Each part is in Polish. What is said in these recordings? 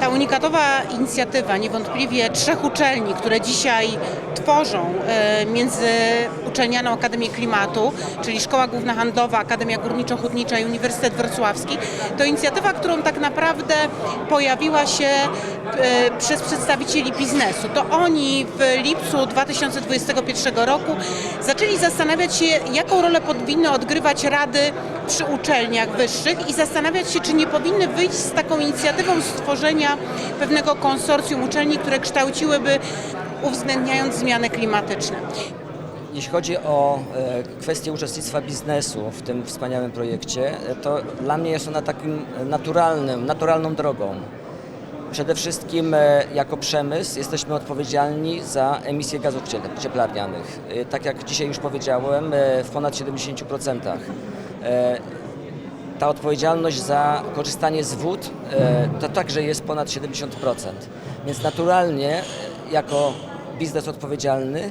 Ta unikatowa inicjatywa niewątpliwie trzech uczelni, które dzisiaj tworzą e, między Uczelnianą Akademię Klimatu, czyli Szkoła Główna Handlowa, Akademia Górniczo-Hutnicza i Uniwersytet Wrocławski, to inicjatywa, którą tak naprawdę pojawiła się e, przez przedstawicieli biznesu. To oni w lipcu 2021 roku zaczęli zastanawiać się, jaką rolę powinny odgrywać rady przy uczelniach wyższych i zastanawiać się, czy nie powinny wyjść z taką inicjatywą stworzenia pewnego konsorcjum uczelni, które kształciłyby uwzględniając zmiany klimatyczne. Jeśli chodzi o e, kwestię uczestnictwa biznesu w tym wspaniałym projekcie, e, to dla mnie jest ona takim naturalnym, naturalną drogą. Przede wszystkim e, jako przemysł jesteśmy odpowiedzialni za emisję gazów cie- cieplarnianych. Tak jak dzisiaj już powiedziałem, w ponad 70%. E, Ta odpowiedzialność za korzystanie z wód to także jest ponad 70%. Więc naturalnie jako biznes odpowiedzialny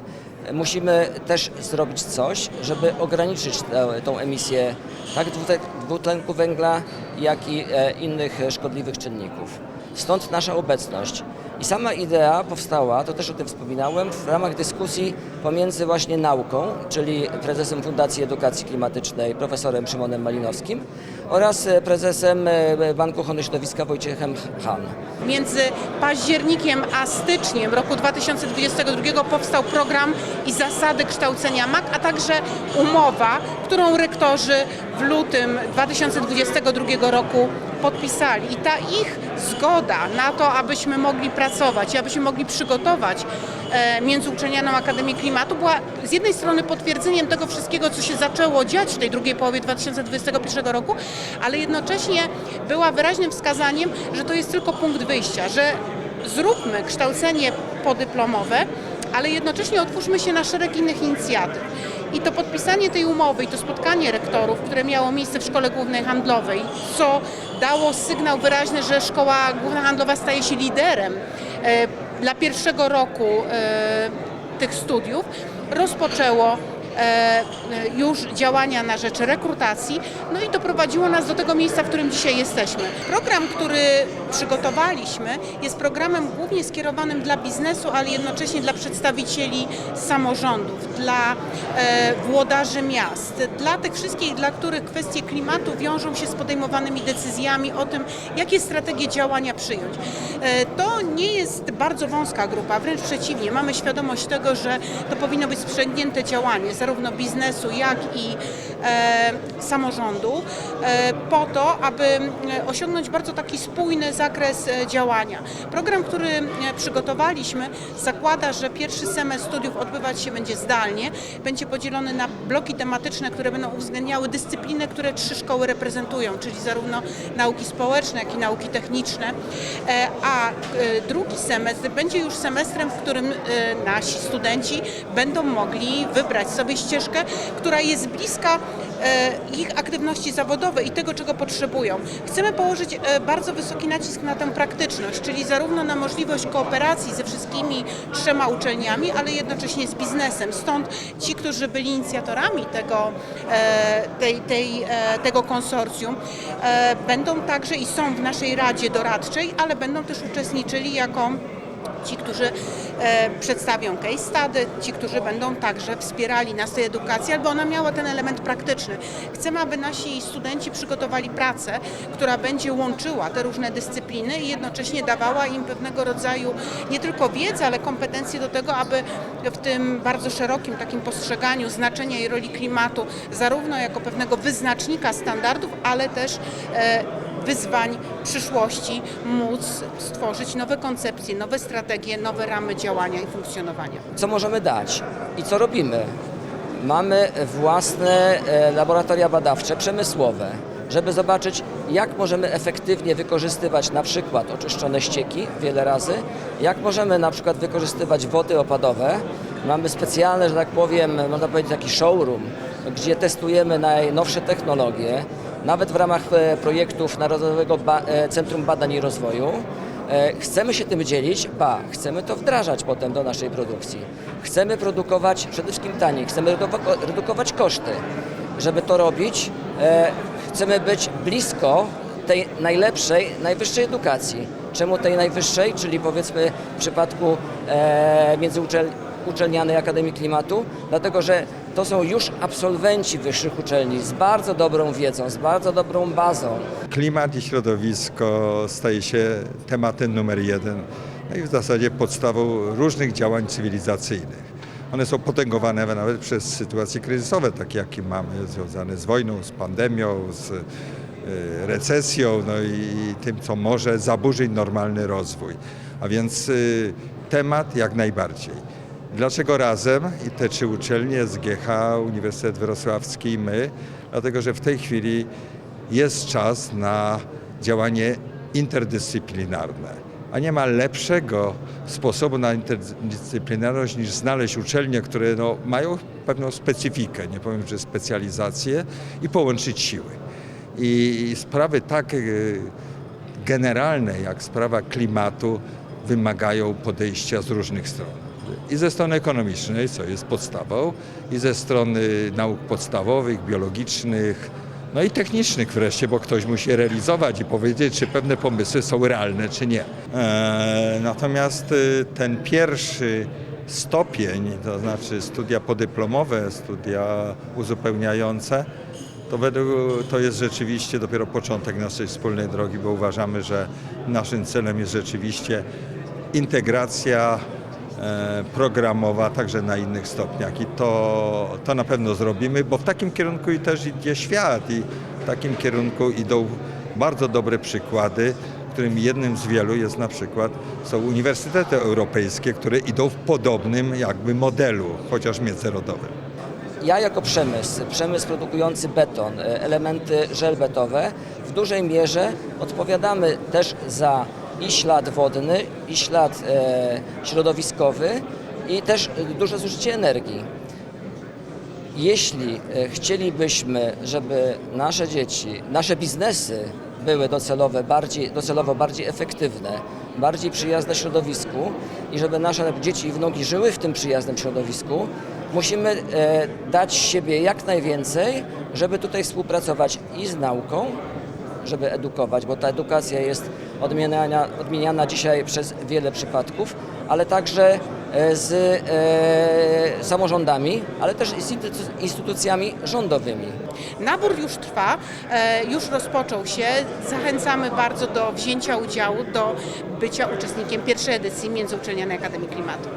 musimy też zrobić coś, żeby ograniczyć tę, emisję tak dwutlenku węgla, jak i e, innych e, szkodliwych czynników. Stąd nasza obecność. I sama idea powstała, to też o tym wspominałem, w ramach dyskusji pomiędzy właśnie nauką, czyli prezesem Fundacji Edukacji Klimatycznej profesorem Szymonem Malinowskim oraz e, prezesem e, Banku Ochrony Środowiska Wojciechem Han. Między październikiem a styczniem roku 2022 powstał program i zasady kształcenia MAK, a także umowa, którą rektorzy w lutym 2022 roku podpisali. I ta ich zgoda na to, abyśmy mogli pracować i abyśmy mogli przygotować e, Akademię Klimatu była z jednej strony potwierdzeniem tego wszystkiego, co się zaczęło dziać w tej drugiej połowie 2021 roku, ale jednocześnie była wyraźnym wskazaniem, że to jest tylko punkt wyjścia, że zróbmy kształcenie podyplomowe, ale jednocześnie otwórzmy się na szereg innych inicjatyw. I to podpisanie tej umowy i to spotkanie rektorów, które miało miejsce w Szkole Głównej Handlowej, co dało sygnał wyraźny, że Szkoła Główna Handlowa staje się liderem e, dla pierwszego roku e, tych studiów, rozpoczęło e, już działania na rzecz rekrutacji, no i doprowadziło nas do tego miejsca, w którym dzisiaj jesteśmy. Program, który przygotowaliśmy, jest programem głównie skierowanym dla biznesu, ale jednocześnie dla przedstawicieli samorządów, dla e, włodarzy miast, dla tych wszystkich, dla których kwestie klimatu wiążą się z podejmowanymi decyzjami o tym, jakie strategie działania przyjąć. E, to nie jest bardzo wąska grupa, wręcz przeciwnie, mamy świadomość tego, że to powinno być sprzęgnięte działanie zarówno biznesu, jak i samorządu e, po to, aby e, osiągnąć bardzo taki spójny zakres e, działania. Program, który e, przygotowaliśmy zakłada, że pierwszy semestr studiów odbywać się będzie zdalnie, będzie podzielony na bloki tematyczne, które będą uwzględniały dyscypliny, które trzy szkoły reprezentują, czyli zarówno nauki społeczne, jak i nauki techniczne, E, a e, drugi semestr będzie już semestrem, w którym e, nasi studenci będą mogli wybrać sobie ścieżkę, która jest bliska e, ich aktywności zawodowej i tego, czego potrzebują. Chcemy położyć e, bardzo wysoki nacisk na tę praktyczność, czyli zarówno na możliwość kooperacji ze wszystkimi trzema uczelniami, ale jednocześnie z biznesem. Stąd ci, którzy byli inicjatorami tego, e, tej, tej, e, tego konsorcjum, e, będą także i są w naszej Radzie Doradczej, ale będą też uczestniczyli jako ci, którzy e, przedstawią case study, ci, którzy będą także wspierali nas tej edukacji, aby ona miała ten element praktyczny. Chcemy, aby nasi studenci przygotowali pracę, która będzie łączyła te różne dyscypliny i jednocześnie dawała im pewnego rodzaju nie tylko wiedzę, ale kompetencje do tego, aby w tym bardzo szerokim takim postrzeganiu znaczenia i roli klimatu, zarówno jako pewnego wyznacznika standardów, ale też e, wyzwań przyszłości móc stworzyć nowe koncepcje, nowe strategie, nowe ramy działania i funkcjonowania. Co możemy dać i co robimy? Mamy własne e, laboratoria badawcze, przemysłowe, żeby zobaczyć, jak możemy efektywnie wykorzystywać na przykład oczyszczone ścieki wiele razy, jak możemy na przykład wykorzystywać wody opadowe. Mamy specjalne, że tak powiem, można powiedzieć taki showroom, gdzie testujemy najnowsze technologie, nawet w ramach e, projektów Narodowego e, Centrum Badań i Rozwoju. E, Chcemy się tym dzielić, ba, chcemy to wdrażać potem do naszej produkcji. Chcemy produkować przede wszystkim taniej, chcemy reduko- redukować koszty. żeby to robić, chcemy być blisko tej najlepszej, najwyższej edukacji. Czemu tej najwyższej, czyli powiedzmy w przypadku e, międzyuczelnianej Akademii Klimatu? Dlatego, że to są już absolwenci wyższych uczelni z bardzo dobrą wiedzą, z bardzo dobrą bazą. Klimat i środowisko staje się tematem numer jeden, no i w zasadzie podstawą różnych działań cywilizacyjnych. One są potęgowane nawet przez sytuacje kryzysowe, takie jakie mamy, związane z wojną, z pandemią, z y, recesją, no i tym, co może zaburzyć normalny rozwój. A więc y, temat jak najbardziej. Dlaczego razem i te trzy uczelnie, SGH, Uniwersytet Wrocławski i my? Dlatego, że w tej chwili jest czas na działanie interdyscyplinarne. A nie ma lepszego sposobu na interdyscyplinarność niż znaleźć uczelnie, które no, mają pewną specyfikę, nie powiem, że specjalizację i połączyć siły. I sprawy tak y, generalne jak sprawa klimatu wymagają podejścia z różnych stron. I ze strony ekonomicznej, co jest podstawą, i ze strony nauk podstawowych, biologicznych, no i technicznych wreszcie, bo ktoś musi realizować i powiedzieć, czy pewne pomysły są realne, czy nie. E, natomiast y, ten pierwszy stopień, to znaczy studia podyplomowe, studia uzupełniające, to, według, to jest rzeczywiście dopiero początek naszej wspólnej drogi, bo uważamy, że naszym celem jest rzeczywiście integracja programowa także na innych stopniach i to, to na pewno zrobimy, bo w takim kierunku i też idzie świat i w takim kierunku idą bardzo dobre przykłady, którym jednym z wielu jest na przykład są uniwersytety europejskie, które idą w podobnym jakby modelu, chociaż międzynarodowym. Ja jako przemysł, przemysł produkujący beton, e, elementy żelbetowe, w dużej mierze odpowiadamy też za i ślad wodny, i ślad e, środowiskowy, i też duże zużycie energii. Jeśli e, chcielibyśmy, żeby nasze dzieci, nasze biznesy były docelowe, bardziej, docelowo bardziej efektywne, bardziej przyjazne środowisku i żeby nasze dzieci i wnuki żyły w tym przyjaznym środowisku, musimy e, dać siebie jak najwięcej, żeby tutaj współpracować i z nauką, żeby edukować, bo ta edukacja jest odmieniana, odmieniana dzisiaj przez wiele przypadków, ale także e, z e, samorządami, ale też instytucjami rządowymi. Nabór już trwa, e, już rozpoczął się. Zachęcamy bardzo do wzięcia udziału, do bycia uczestnikiem pierwszej edycji Międzyuczelnianej Akademii Klimatu.